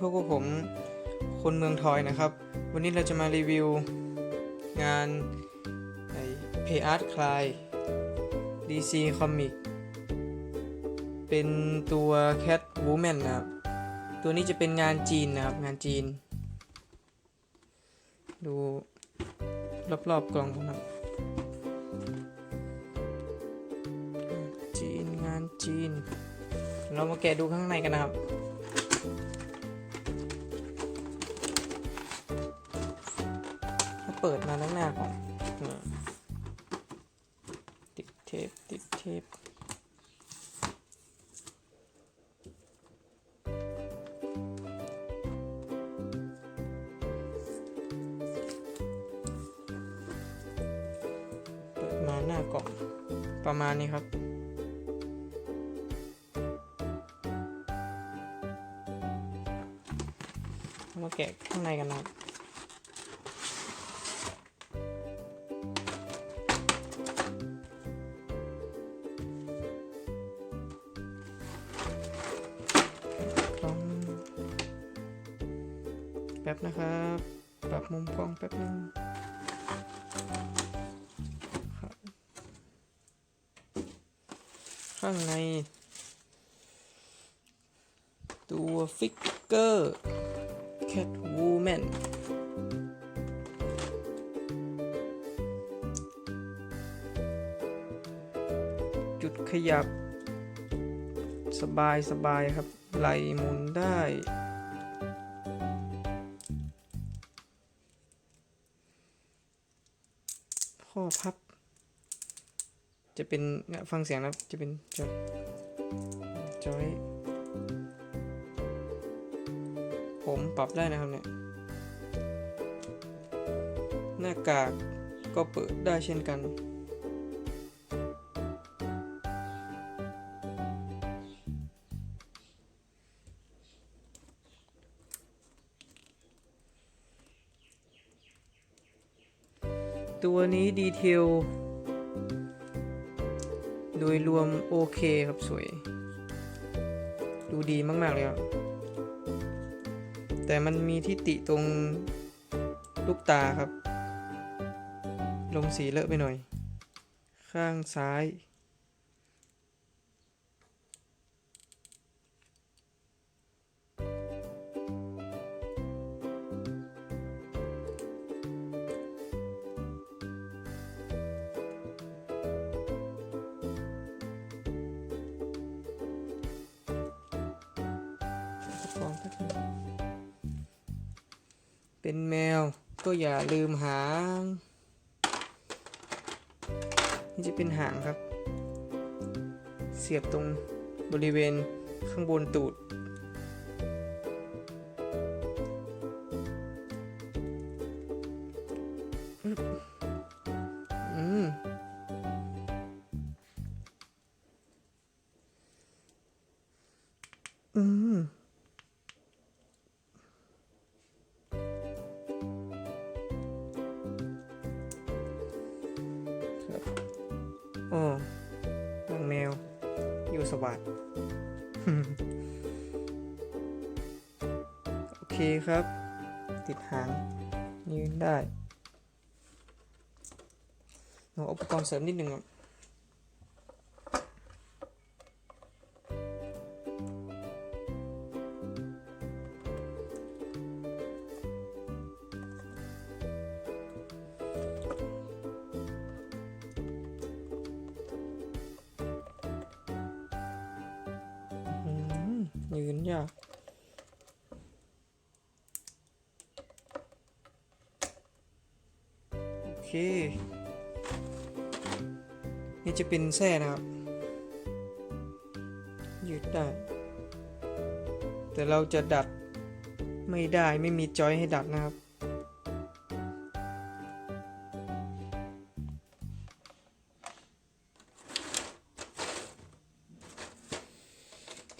พวกผมคนเมืองทอยนะครับ วันนี้เราจะมารีวิวงานไอ้ Pay Art Cry DC Comic เป็นตัว Cat Woman นะครับ ตัวนี้จะเป็นงานจีนนะครับ งานจีน ดูรอบๆกล่องนะครับจีนงานจีน เรามาแกะดูข้างในกันนะครับ เปิดมาด้านหน้าก่อนติดเทปติดเทปเปิดมาหน้ากล่องประมาณนี้ครับมาแกะข้างในกันนะครับ ป๊บนะครับ ปรับมุมกล้องแป๊บนึงครับข้างใน ตัวฟิกเกอร์ Cat Woman จุดขยับ สบายสบายครับไหลหมุนได้ ข้อพับ จะเป็นเนี่ยฟังเสียงนะจะเป็นจอยจอยผมปรับได้นะครับเนี่ย หน้ากากก็เปิดได้เช่นกัน ตัวนี้ดีเทลโดยรวมโอเคครับสวย ดูดีมาก ๆ เลยครับแต่มันมีที่ติตรงลูกตาครับ ลงสีเลอะไปหน่อย ข้างซ้าย ก่อนแป๊บนึงเป็นแมวก็อย่าลืมหาง นี่จะเป็นหางครับ เสียบตรงบริเวณข้างบนตูดอื โอ้นางแมว อยู่สวัสดโอเคครับ ติดหางยืนได้เอาอุปกรณ์เสริมนิดหนึ่งืนยากโอเค นี่จะเป็นแส้นะครับ ยืดได้ แต่เราจะดัดไม่ได้ไม่มีจอยให้ดัดนะครับ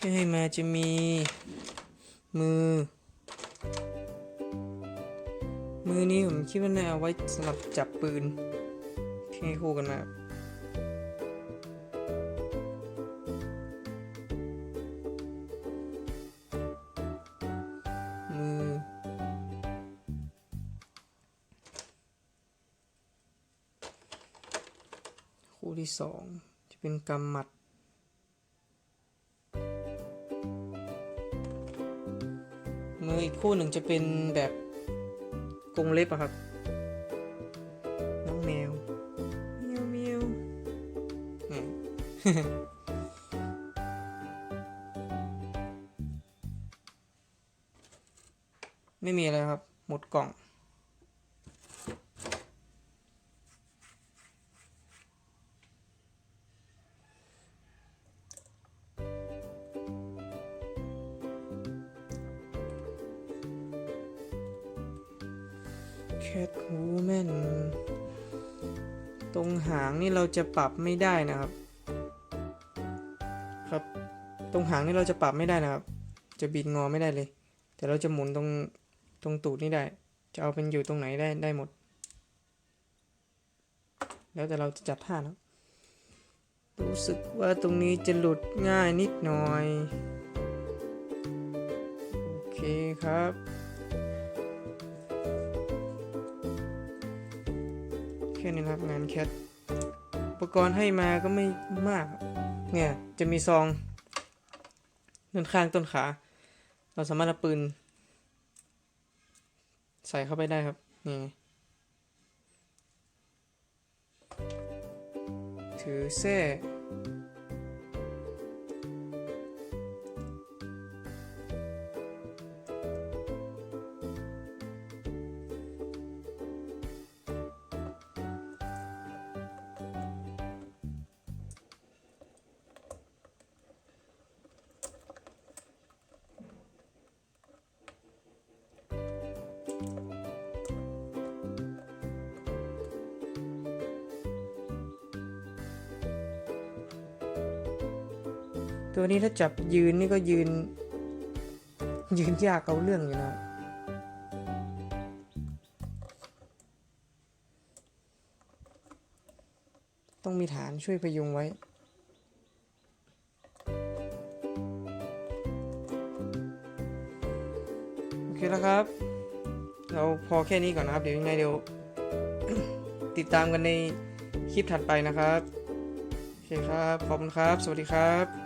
ที่ให้มาจะมีมือ มือนี้ผมคิดว่าน่าเอาไว้สำหรับจับปืนที่ให้คู่กันมาคู่ที่สองจะเป็นกำหมัด กคู่หนึ่งจะเป็นแบบกรงเล็บอะครับ น้องแมวเมียวเมียวนี่ไม่มีอะไรครับ หมดกล่อง แคทฮูแมนตรงหางนี่เราจะปรับไม่ได้นะครับ ครับ ตรงหางนี่เราจะปรับไม่ได้นะครับ จะบิดงอไม่ได้เลย แต่เราจะหมุนตรงตรงตูดนี่ได้ จะเอาเป็นอยู่ตรงไหนได้ได้หมด แล้วแต่เราจะจัดท่านะรู้สึกว่าตรงนี้จะหลุดง่ายนิดหน่อย โอเคครับ แค่นี้นะครับงานแคทอุปกรณ์ให้มาก็ไม่มาก เนี่ยจะมีซองด้านข้างต้นขา เราสามารถเอาปืน ใส่เข้าไปได้ครับ นี่ถือแส้ ตัวนี้ถ้าจับยืนนี่ก็ยืน ยืนยากเอาเรื่องอยู่นะต้องมีฐานช่วยพยุงไว้ โอเคแล้วครับ เราพอแค่นี้ก่อนนะครับ เดี๋ยวยังไงเดี๋ยว ติดตามกันในคลิปถัดไปนะครับ โอเคครับ ขอบคุณครับ สวัสดีครับ